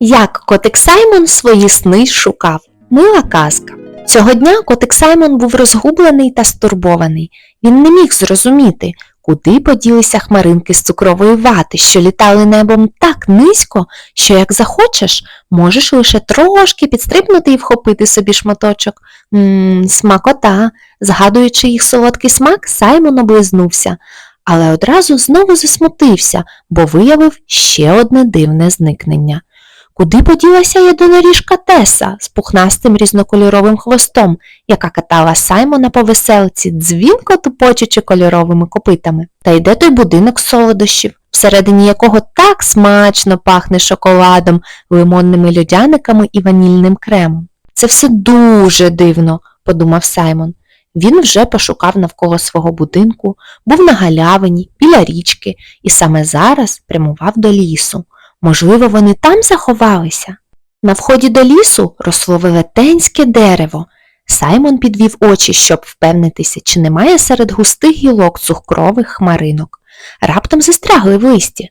Як котик Саймон свої сни шукав. Мила казка. Цього дня котик Саймон був розгублений та стурбований. Він не міг зрозуміти, куди поділися хмаринки з цукрової вати, що літали небом так низько, що як захочеш, можеш лише трошки підстрибнути і вхопити собі шматочок. Ммм, смакота. Згадуючи їх солодкий смак, Саймон облизнувся, але одразу знову засмутився, бо виявив ще одне дивне зникнення. Куди поділася єдиноріжка Теса з пухнастим різнокольоровим хвостом, яка катала Саймона по веселці, дзвінко тупочучи кольоровими копитами? Та йде той будинок солодощів, всередині якого так смачно пахне шоколадом, лимонними льодяниками і ванільним кремом. Це все дуже дивно, подумав Саймон. Він вже пошукав навколо свого будинку, був на галявині, біля річки і саме зараз прямував до лісу. Можливо, вони там заховалися? На вході до лісу росло велетенське дерево. Саймон підвів очі, щоб впевнитися, чи немає серед густих гілок цукрових хмаринок. Раптом застрягли в листі,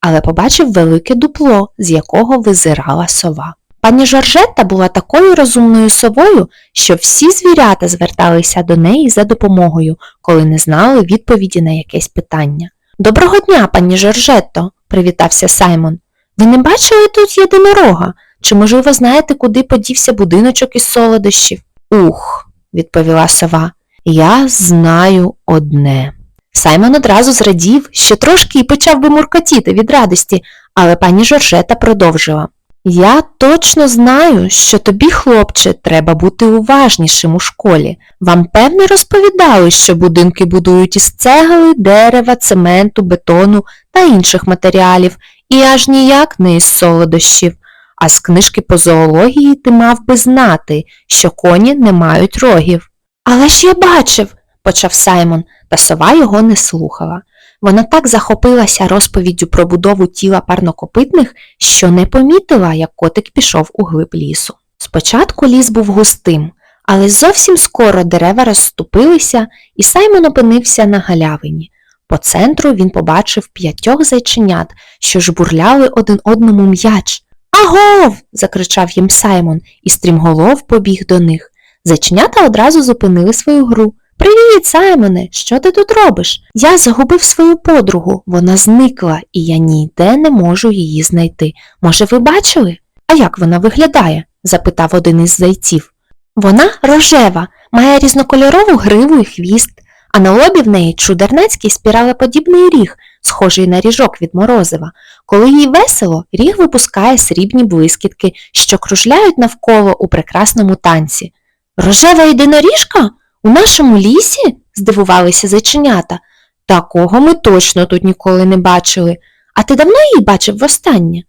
але побачив велике дупло, з якого визирала сова. Пані Жоржетта була такою розумною совою, що всі звірята зверталися до неї за допомогою, коли не знали відповіді на якесь питання. Доброго дня, пані Жоржетто, привітався Саймон. Ви не бачили тут єдинорога? Чи, можливо, знаєте, куди подівся будиночок із солодощів? Ух, відповіла сова, я знаю одне. Саймон одразу зрадів, що трошки і почав би муркотіти від радості, але пані Жоржета продовжила. Я точно знаю, що тобі, хлопче, треба бути уважнішим у школі. Вам певне розповідали, що будинки будують із цегли, дерева, цементу, бетону та інших матеріалів, і аж ніяк не із солодощів. А з книжки по зоології ти мав би знати, що коні не мають рогів. Але ж я бачив, почав Саймон, та сова його не слухала. Вона так захопилася розповіддю про будову тіла парнокопитних, що не помітила, як котик пішов у глиб лісу. Спочатку ліс був густим, але зовсім скоро дерева розступилися, і Саймон опинився на галявині. По центру він побачив п'ятьох зайченят, що жбурляли один одному м'яч. Агов. закричав їм Саймон, і стрімголов побіг до них. Зайченята одразу зупинили свою гру. Привіт, Саймоне, що ти тут робиш? Я загубив свою подругу, вона зникла, і я ніде не можу її знайти. Може, ви бачили? А як вона виглядає? запитав один із зайців. Вона рожева, має різнокольорову гриву і хвіст, а на лобі в неї чудернацький спіралеподібний ріг, схожий на ріжок від морозива. Коли їй весело, ріг випускає срібні блискітки, що кружляють навколо у прекрасному танці. Рожева єдиноріжка? У нашому лісі? здивувалися зайченята. Такого ми точно тут ніколи не бачили. А ти давно її бачив востаннє?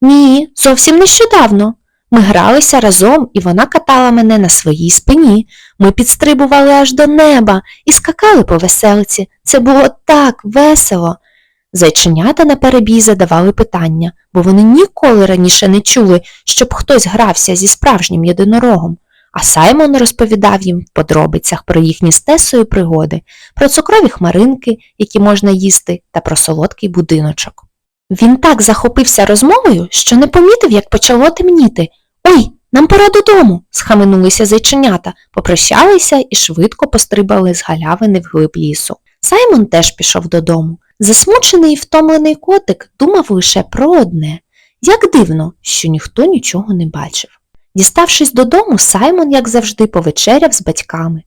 Ні, зовсім нещодавно. Ми гралися разом, і вона катала мене на своїй спині. Ми підстрибували аж до неба і скакали по веселці. Це було так весело. Зайченята на перебій задавали питання, бо вони ніколи раніше не чули, щоб хтось грався зі справжнім єдинорогом. А Саймон розповідав їм в подробицях про їхні з Тесою пригоди, про цукрові хмаринки, які можна їсти, та про солодкий будиночок. Він так захопився розмовою, що не помітив, як почало темніти. Нам пора додому, схаменулися зайченята, попрощалися і швидко пострибали з галявини вглиб лісу. Саймон теж пішов додому. Засмучений і втомлений котик думав лише про одне як дивно, що ніхто нічого не бачив. Діставшись додому, Саймон, як завжди, повечеряв з батьками.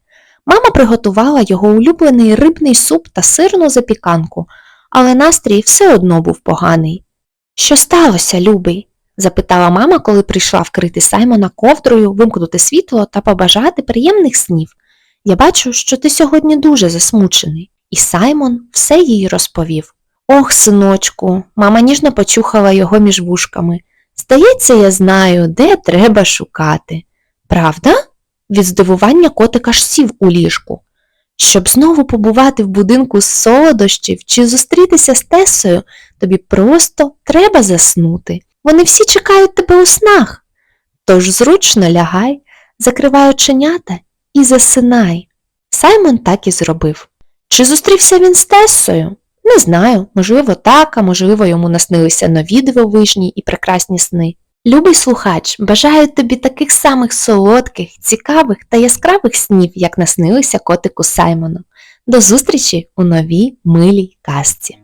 Мама приготувала його улюблений рибний суп та сирну запіканку, але настрій все одно був поганий. Що сталося, любий? Запитала мама, коли прийшла вкрити Саймона ковдрою, вимкнути світло та побажати приємних снів. Я бачу, що ти сьогодні дуже засмучений. І Саймон все їй розповів. Ох, синочку, мама ніжно почухала його між вушками. Здається, я знаю, де треба шукати. Правда? Від здивування котик аж сів у ліжку. Щоб знову побувати в будинку з солодощів чи зустрітися з Тесою, тобі просто треба заснути. Вони всі чекають тебе у снах. Тож зручно лягай, закривай оченята і засинай. Саймон так і зробив. Чи зустрівся він з Тесою? Не знаю, можливо, так, а можливо, йому наснилися нові дивовижні і прекрасні сни. Любий слухач, бажаю тобі таких самих солодких, цікавих та яскравих снів, як наснилися котику Саймону. До зустрічі у новій милій казці.